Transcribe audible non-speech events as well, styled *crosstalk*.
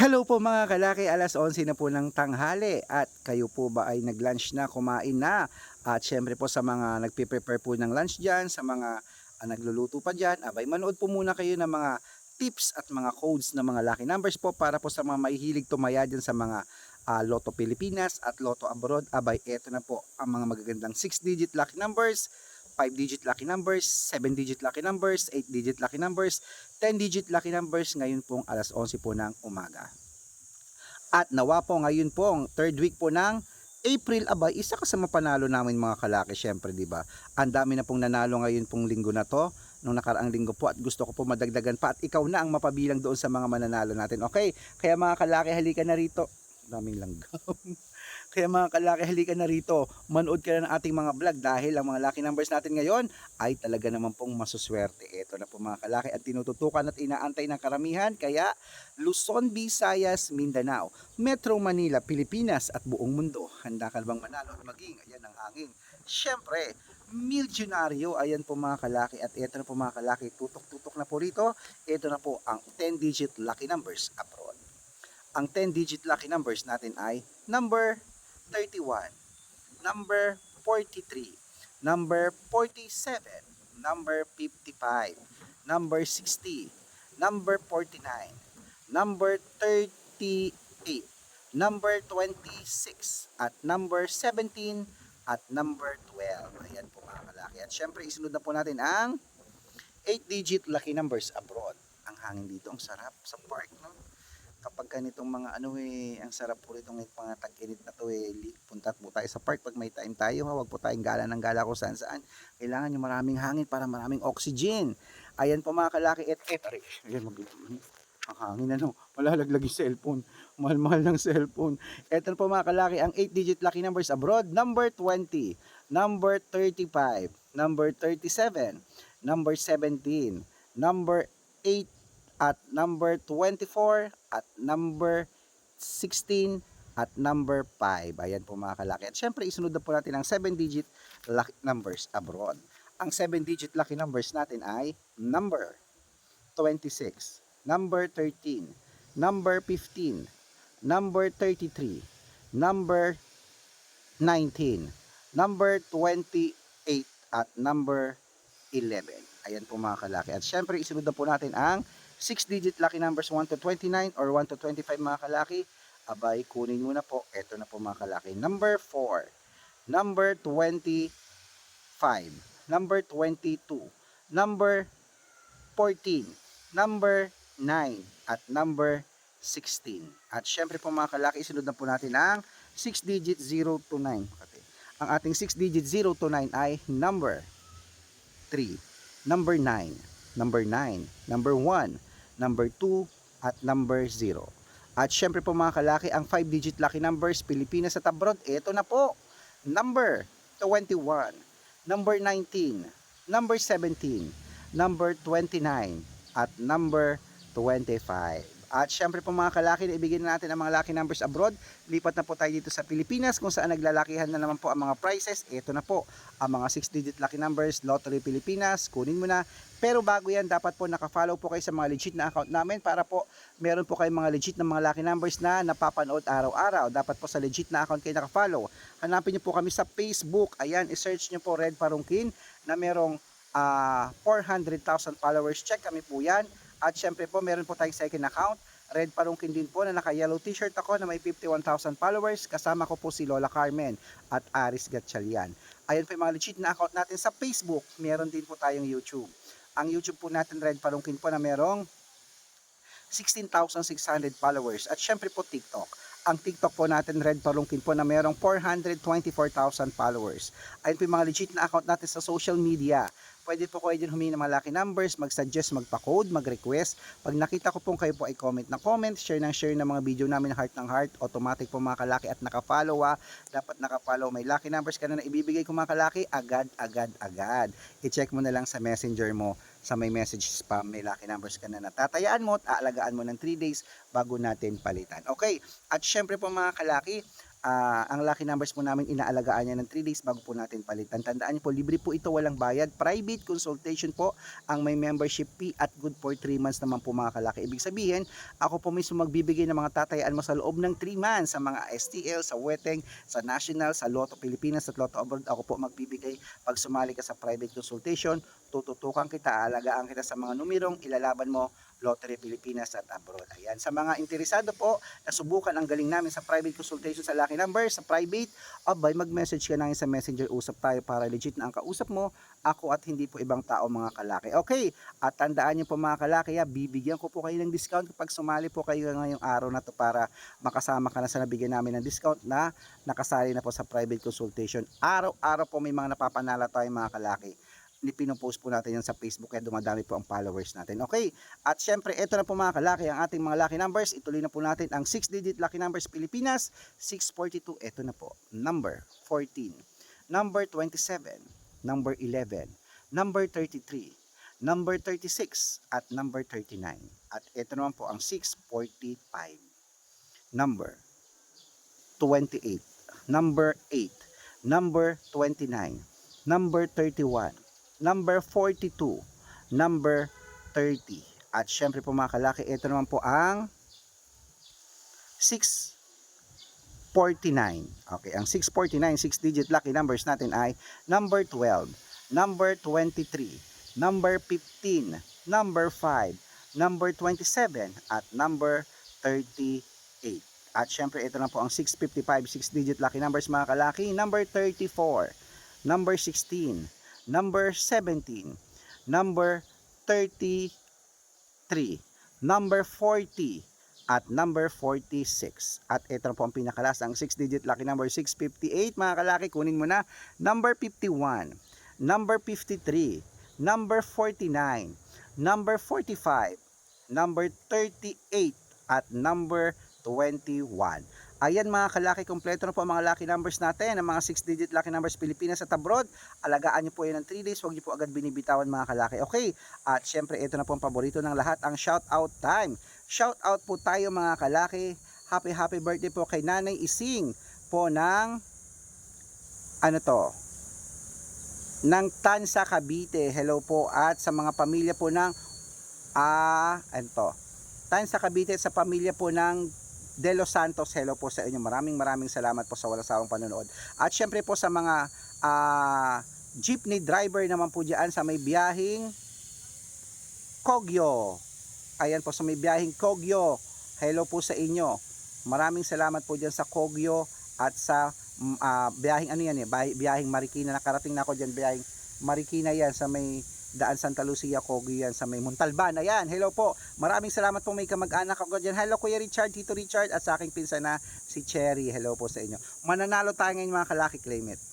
Hello po mga kalaki, alas 11 na po ng tanghali. At kayo po ba ay nag-lunch na, kumain na? At syempre po sa mga nagpe-prepare po ng lunch dyan, sa mga ah, nagluluto pa dyan, abay manood po muna kayo ng mga tips at mga codes ng mga lucky numbers po para po sa mga mahihilig tumaya dyan sa mga ah, Lotto Pilipinas at Lotto Abroad. Abay, eto na po ang mga magagandang 6-digit lucky numbers, 5-digit lucky numbers, 7-digit lucky numbers, 8-digit lucky numbers, 10-digit lucky numbers ngayon pong alas 11 po ng umaga. At nawa po ngayon pong third week po ng April abay, isa ka sa mapanalo namin mga kalaki syempre, di ba? Ang dami na pong nanalo ngayon pong linggo na to, nung nakaraang linggo po at gusto ko po madagdagan pa at ikaw na ang mapabilang doon sa mga mananalo natin. Okay? Kaya mga kalaki, halika na rito. Daming langgam. *laughs* Kaya mga kalaki, halika na rito. Manood ka na ng ating mga vlog dahil ang mga lucky numbers natin ngayon ay talaga naman pong masuswerte. Ito na po mga kalaki at tinututukan at inaantay ng karamihan. Kaya Luzon, Visayas, Mindanao, Metro Manila, Pilipinas at buong mundo. Handa ka bang manalo at maging ayan ang hangin. Siyempre, milyonaryo. Ayan po mga kalaki at ito na po mga kalaki. Tutok-tutok na po rito. Ito na po ang 10-digit lucky numbers abroad. Ang 10-digit lucky numbers natin ay number 31, number 43, number 47, number 55, number 60, number 49, number 38, number 26, at number 17, at number 12. Ayan po mga kalaki. At syempre, isunod na po natin ang 8-digit lucky numbers abroad. Ang hangin dito, ang sarap sa park? Kapag ganitong mga ano eh, ang sarap po rito ng mga tag-init na to eh, punta po tayo sa park pag may time tayo ha, wag po tayong gala ng gala kung saan saan. Kailangan yung maraming hangin para maraming oxygen. Ayan po mga kalaki, et et, aray, ayan mag ang hangin ano, malalaglag yung cellphone. Mahal-mahal ng cellphone. Ito po mga kalaki, ang 8-digit lucky numbers abroad, number 20, number 35, number 37, number 17, number 8, at number 24 at number 16 at number 5. Ayan po mga kalaki. At syempre isunod na po natin ang 7-digit lucky numbers abroad. Ang 7-digit lucky numbers natin ay number 26, number 13, number 15, number 33, number 19, number 28 at number 11. Ayan po mga kalaki. At syempre isunod na po natin ang 6-digit lucky numbers 1 to 29 or 1 to 25 mga kalaki, abay kunin mo na po. Ito na po mga kalaki. Number 4, number 25, number 22, number 14, number 9, at number 16. At syempre po mga kalaki, sunod na po natin ang 6-digit 0 to 9. Ang ating 6-digit 0 to 9 ay number 3, number 9, number 9, number 1, number 2, at number 0. At syempre po mga kalaki, ang 5-digit lucky numbers, Pilipinas at abroad, ito na po. Number 21, number 19, number 17, number 29, at number 25. At syempre po mga kalaki, ibigin na natin ang mga lucky numbers abroad. Lipat na po tayo dito sa Pilipinas kung saan naglalakihan na naman po ang mga prices. Ito na po ang mga 6-digit lucky numbers, Lottery Pilipinas. Kunin mo na. Pero bago yan, dapat po nakafollow po kayo sa mga legit na account namin para po meron po kayong mga legit na mga lucky numbers na napapanood araw-araw. Dapat po sa legit na account kayo nakafollow. Hanapin niyo po kami sa Facebook. Ayan, isearch niyo po Red Parungkin na merong ah, 400,000 followers. Check kami po yan. At syempre po, meron po tayong second account. Red Parungkin din po na naka-yellow t-shirt ako na may 51,000 followers. Kasama ko po si Lola Carmen at Aris Gatchalian. Ayan po yung mga legit na account natin sa Facebook. Meron din po tayong YouTube. Ang YouTube po natin, Red Parungkin po na merong 16,600 followers. At syempre po TikTok. Ang TikTok po natin, Red Palungkin po na merong 424,000 followers. Ayun po yung mga legit na account natin sa social media. Pwede po kayo din humingi ng mga lucky numbers, mag-suggest, magpa-code, mag-request. Pag nakita ko pong kayo po ay comment na comment, share ng share ng mga video namin heart ng heart, automatic po mga kalaki at naka-follow ah. Dapat naka-follow. May lucky numbers ka na na ibibigay ko mga kalaki, agad, agad, agad. I-check mo na lang sa messenger mo sa may message spam, may lucky numbers ka na natatayaan mo at aalagaan mo ng 3 days bago natin palitan. Okay, at syempre po mga kalaki, Ah, ang lucky numbers po namin inaalagaan niya ng 3 days bago po natin palitan. Tandaan niyo po, libre po ito, walang bayad. Private consultation po ang may membership fee at good for 3 months naman po mga kalaki. Ibig sabihin, ako po mismo magbibigay ng mga tatayaan mo sa loob ng 3 months sa mga STL, sa Weteng, sa National, sa Lotto Pilipinas at Lotto Abroad. Ako po magbibigay pag sumali ka sa private consultation, tututukan kita, alagaan kita sa mga numerong ilalaban mo Lottery Pilipinas at abroad. Ayan. Sa mga interesado po, nasubukan ang galing namin sa private consultation sa Lucky Number, sa private, abay, mag-message ka na sa messenger, usap tayo para legit na ang kausap mo, ako at hindi po ibang tao mga kalaki. Okay, at tandaan niyo po mga kalaki, ah, bibigyan ko po kayo ng discount kapag sumali po kayo ngayong araw na to para makasama ka na sa nabigyan namin ng discount na nakasali na po sa private consultation. Araw-araw po may mga napapanala tayo mga kalaki pinopost po natin yan sa Facebook kaya dumadami po ang followers natin. Okay? At syempre, ito na po mga kalaki ang ating mga lucky numbers. Ituloy na po natin ang 6-digit lucky numbers Pilipinas, 642. Ito na po. Number 14, number 27, number 11, number 33, number 36, at number 39. At ito naman po ang 645. Number 28, number 8, number 29, number 31, number 42, number 30. At syempre po mga kalaki, ito naman po ang 649. Okay, ang 649, 6 digit lucky numbers natin ay number 12, number 23, number 15, number 5, number 27, at number 38. At syempre ito na po ang 655, 6 digit lucky numbers mga kalaki, number 34, number 16, number 17, number 33, number 40, at number 46. At ito po ang pinakalas, ang 6-digit lucky number 658. Mga kalaki, kunin mo na. Number 51, number 53, number 49, number 45, number 38, at number 21. Ayan mga kalaki, kompleto na po ang mga lucky numbers natin, ang mga 6-digit lucky numbers Pilipinas at abroad. Alagaan nyo po yan ng 3 days, huwag nyo po agad binibitawan mga kalaki. Okay, at syempre ito na po ang paborito ng lahat, ang shout out time. Shout out po tayo mga kalaki. Happy happy birthday po kay Nanay Ising po ng ano to? ng Tansa Cavite. Hello po at sa mga pamilya po ng ah ano to? Tansa Cavite sa pamilya po ng De Los Santos. Hello po sa inyo. Maraming maraming salamat po sa walang sawang panonood. At syempre po sa mga ah, jeepney driver naman po diyan sa may biyahing Kogyo. Ayan po sa may biyahing Kogyo. Hello po sa inyo. Maraming salamat po diyan sa Kogyo at sa ah, biyahing ano yan eh, biyahing Marikina. Nakarating na ako diyan biyahing Marikina yan sa may Daan Santa Lucia, Kogyo yan sa may Montalban. Ayan, hello po. Maraming salamat po may kamag-anak ako dyan. Hello Kuya Richard, Tito Richard at sa aking pinsan na si Cherry. Hello po sa inyo. Mananalo tayo ngayon mga kalaki claim it.